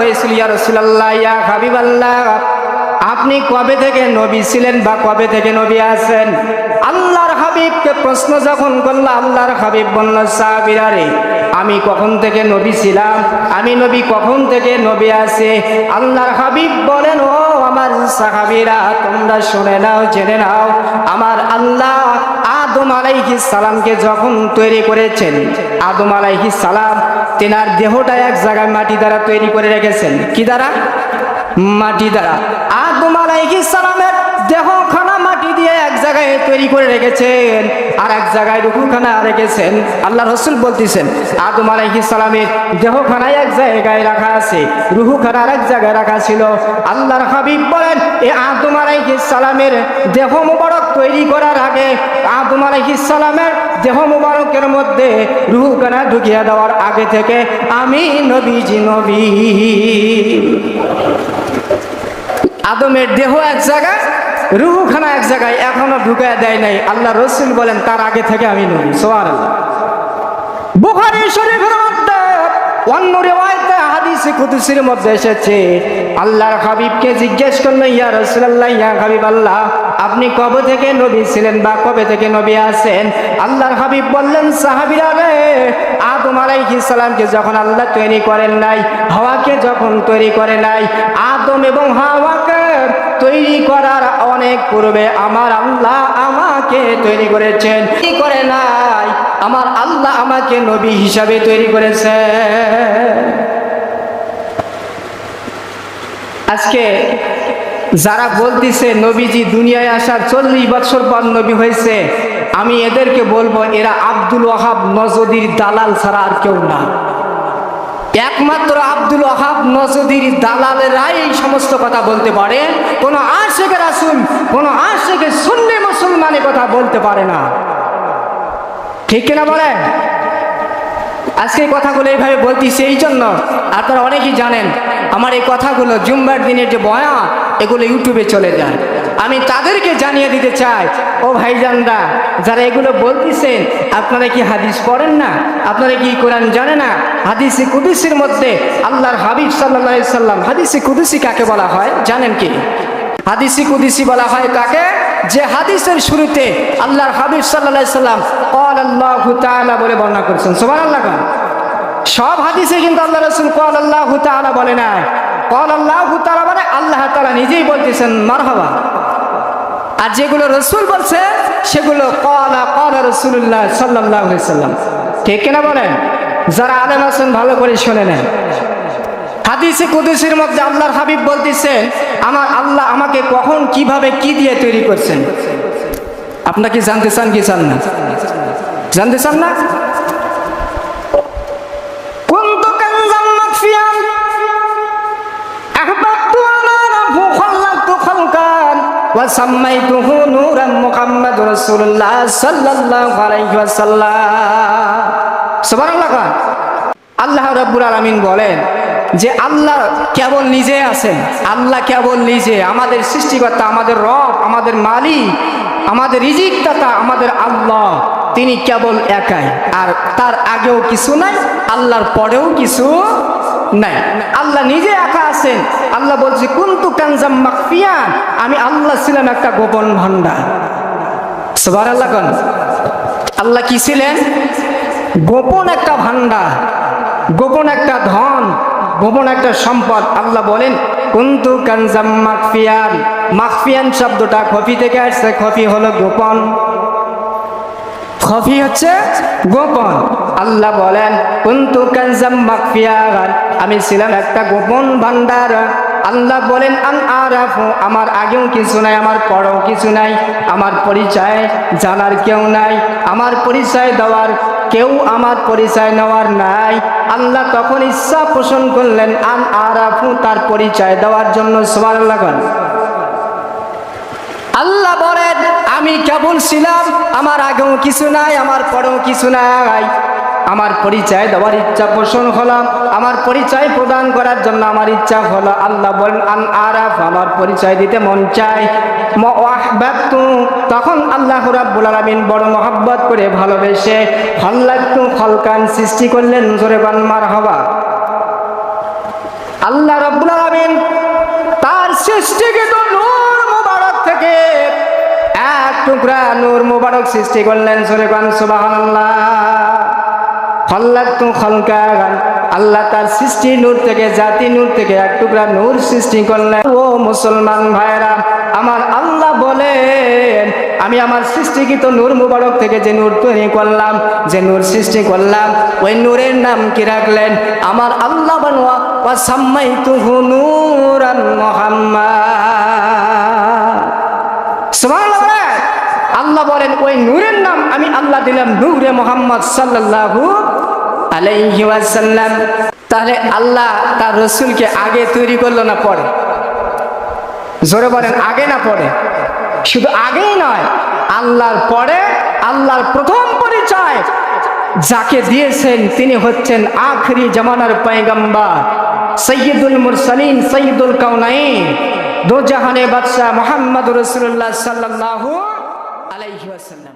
হয়েছিল, ইয়া রাসূলুল্লাহ, ইয়া হাবিবাল্লাহ। আপনি কবে থেকে নবী ছিলেন বা কবে থেকে নবী আছেন? আল্লাহর হাবিবকে প্রশ্ন যখন করল, আল্লাহর হাবিব বলল সাহাবীরা রে আমি কখন থেকে নবী ছিলাম? আমি নবী কখন থেকে নবী আছে? আল্লাহর হাবিব বলেন, ও আমার সাহাবীরা, তোমরা শুনে নাও, জেনে নাও, আমার আল্লাহ আদম আলাইহি সালামকে যখন তৈরি করেছেন, আদম আলাইহি সালাম তেনার দেহটা এক জায়গায় মাটি দ্বারা তৈরি করে রেখেছেন। কি দ্বারা? মাটি দ্বারা। আদম আলাইহি সালামের রেখেছেন আর এক জায়গায় রুকুখানা রেখেছেন। আল্লাহ রসুল বলতেছেন, আদম আলাইহিস সালামের দেহখানা এক জায়গায় রাখা আছে রুহুখানা আর এক জায়গায় রাখা ছিল। আল্লাহর হাবিব বলেন, এ আদম আলাইহিস সালামের দেহ মুবারক তৈরি করার আগে আদম আলাইহিস সালামের দেহ মুবারকের মধ্যে রুহুখানা ঢুকিয়ে দেওয়ার আগে থেকে আমি নবীজি নবী। আদমের দেহ এক জায়গায় রুহুখানা এক জায়গায়, এখনও ঢুকায় দেয় নাই। আল্লাহ রসুল বলেন, তার আগে থেকে আমি নবী। সোয়ার বুখারী শরীফের মধ্যে অন্য রেওয়ায়তে হাদিসে কুদুসির মধ্যে এসেছে, আল্লাহর হাবিবকে জিজ্ঞেস করল, ইয়া রাসূলুল্লাহ, ইয়া হাবিব আল্লাহ, আপনি কবে থেকে নবী ছিলেন বা কবে থেকে নবী আছেন? আল্লাহর হাবিব বললেন, সাহাবীরা রে, আদম আলাইহিস সালামকে যখন আল্লাহ তৈরি করেন নাই, হাওয়াকে যখন তৈরি করে নাই, আদম এবং পূর্বে আমার আল্লাহ আমাকে তৈরি করেছেন। কি করে নাই? আমার আল্লাহ আমাকে নবী হিসাবে তৈরি করেছে আজকে যারা বলতেছে, নবীজি দুনিয়ায় আসার চল্লিশ বছর পর নবী হয়েছে, আমি এদেরকে বলব, এরা আব্দুল ওহাব নজদির দালাল ছাড়া আর কেউ না। একমাত্র আব্দুল ওহাব নজদির দালালেরাই এই সমস্ত কথা বলতে পারে। কোনো আশেখে রাসুন কোনো আশেখে শুনলে মুসলমানের কথা বলতে পারে না। ঠিক কিনা বলেন? আজকে কথাগুলো এইভাবে বলতেছি সেই জন্য আপনারা অনেকেই জানেন, আমার এই কথাগুলো জুম্বার দিনের যে বয়া এগুলো ইউটিউবে চলে যায়। আমি তাদেরকে জানিয়ে দিতে চাই, ও ভাইজানরা, যারা এগুলো বলতেছেন, আপনারা কি হাদিস পড়েন না? আপনারা কি কোরআন জানে না? হাদিসে কুদুসির মধ্যে আল্লাহর হাবিব সাল্লাহ সাল্লাম, হাদিসে কুদুসি কাকে বলা হয় জানেন কি? হাদিসি কুদিসি বলা হয় কাকে? যে হাদিসের শুরুতে আল্লাহর হাবিব সাল্লাহ সাল্লাম কল আল্লাহ বলে বর্ণনা করছেন সোমান আল্লাহ সব হাদিসে কিন্তু আল্লাহ রসুল কল আল্লাহ বলে না। কল আল্লাহ তাআলা মানে আল্লাহ তালা নিজেই বলতেছেন, মারহাবা। আর যেগুলো রসুল বলছে, সেগুলো কলা কলা রসুল্লাহ সাল্লাহ সাল্লাম। ঠিক কিনা বলেন? যারা আলেম আছেন, ভালো করে শুনে নেন। হাদিসে কুদুসির মধ্যে আল্লাহর হাবিব বলতেছে আমার আল্লাহ আমাকে কখন কিভাবে কি দিয়ে তৈরি করছেন আপনাকে জানতে চান কি চান না জানতে চান না كنت كنزا مخفيا أحببت أن أعرف خلقت خلقا وسميته نورا محمد رسول الله صلى الله عليه وسلم سبحان الله আল্লাহ রব্বুল আলমিন বলেন যে আল্লাহ কেবল নিজে আছেন, আল্লাহ কেবল নিজে। আমাদের সৃষ্টিকর্তা, আমাদের রব, আমাদের মালিক, আমাদের রিজিকদাতা, আমাদের আল্লাহ, তিনি কেবল একাই। আর তার আগেও কিছু নাই, আল্লাহর পরেও কিছু নাই। আল্লাহ নিজে একা আছেন। আল্লাহ বলছে, কুন্তু কানজাম মাকফিয়ান আমি আল্লাহ ছিলাম একটা গোপন ভান্ডার। সবার আল্লাহ কন? আল্লাহ কি ছিলেন? গোপন একটা ভান্ডার, গোপন একটা ধন গোপন একটা সম্পদ আল্লাহ বলেন, কুন্তু কানজাম মাকফিয়ান মাকফিয়ান শব্দটা খফি থেকে আসছে, খফি হলো গোপন। খফি হচ্ছে গোপন। আল্লাহ বলেন, কুন্তু কানজাম মাকফিয়ান আমি ছিলাম একটা গোপন ভান্ডার আল্লাহ বলেন আন আরাফু, আমার আগেও কিছু নাই, আমার পরেও কিছু নাই, আমার পরিচয় জানার কেউ নাই, আমার পরিচয় দেওয়ার কেউ আমার পরিচয় নেওয়ার নাই। আল্লাহ তখন ইচ্ছা পোষণ করলেন আন আরাফু, তার পরিচয় দেওয়ার জন্য। সবার লাগান আল্লাহ বলেন, আমি কেবল ছিলাম, আমার আগেও কিছু নাই, আমার পরেও কিছু নাই। আমার পরিচয় দেওয়ার ইচ্ছা পোষণ হলাম। আমার পরিচয় প্রদান করার জন্য আমার ইচ্ছা হলো আল্লাহ বলেন আমার পরিচয় দিতে মন চায়। তখন আল্লাহ রাব্বুল আলামিন বড় মহব্বত করে ভালোবেসে হল্লাক্তু খলকান সৃষ্টি করলেন, জোরে বান মার হবা আল্লাহ রব্বুল আলামিন তার সৃষ্টিকৃত নূর মুবারক থেকে এক টুকরা নূর মুবারক সৃষ্টি করলেন সরে গান সুবহানাল্লাহ। আল্লাহ তার সৃষ্টি নূর থেকে, জাতি নূর থেকে এক টুকরা নূর সৃষ্টি করলেন। ও মুসলমান ভাইরা আমার আল্লাহ বলেন, আমি আমার সৃষ্টিকৃত নূর মুবারক থেকে যে নূর তৈরি করলাম, যে নূর সৃষ্টি করলাম, ওই নূরের নাম কি রাখলেন? আমার আল্লাহ আল্লাহ বলেন, ওই নূরের নাম আমি আল্লাহ দিলাম নূরে মোহাম্মদ সাল্লাল্লাহু আলাইহি তাহলে আল্লাহ তার রসুলকে আগে তৈরি করল না পরে? জোরে বলেন, আগে না পরে? শুধু আগেই নয়, আল্লাহর পরে, আল্লাহর প্রথম পরিচয় যাকে দিয়েছেন তিনি হচ্ছেন আখরি জামানার পয়গম্বর সৈয়দুল মুরসালিন সৈয়দুল কাউনাইন দো জাহানে বাদশাহ মোহাম্মদ রসুল্লাহ সাল্লাল্লাহু আলাইহি ওয়াসাল্লাম।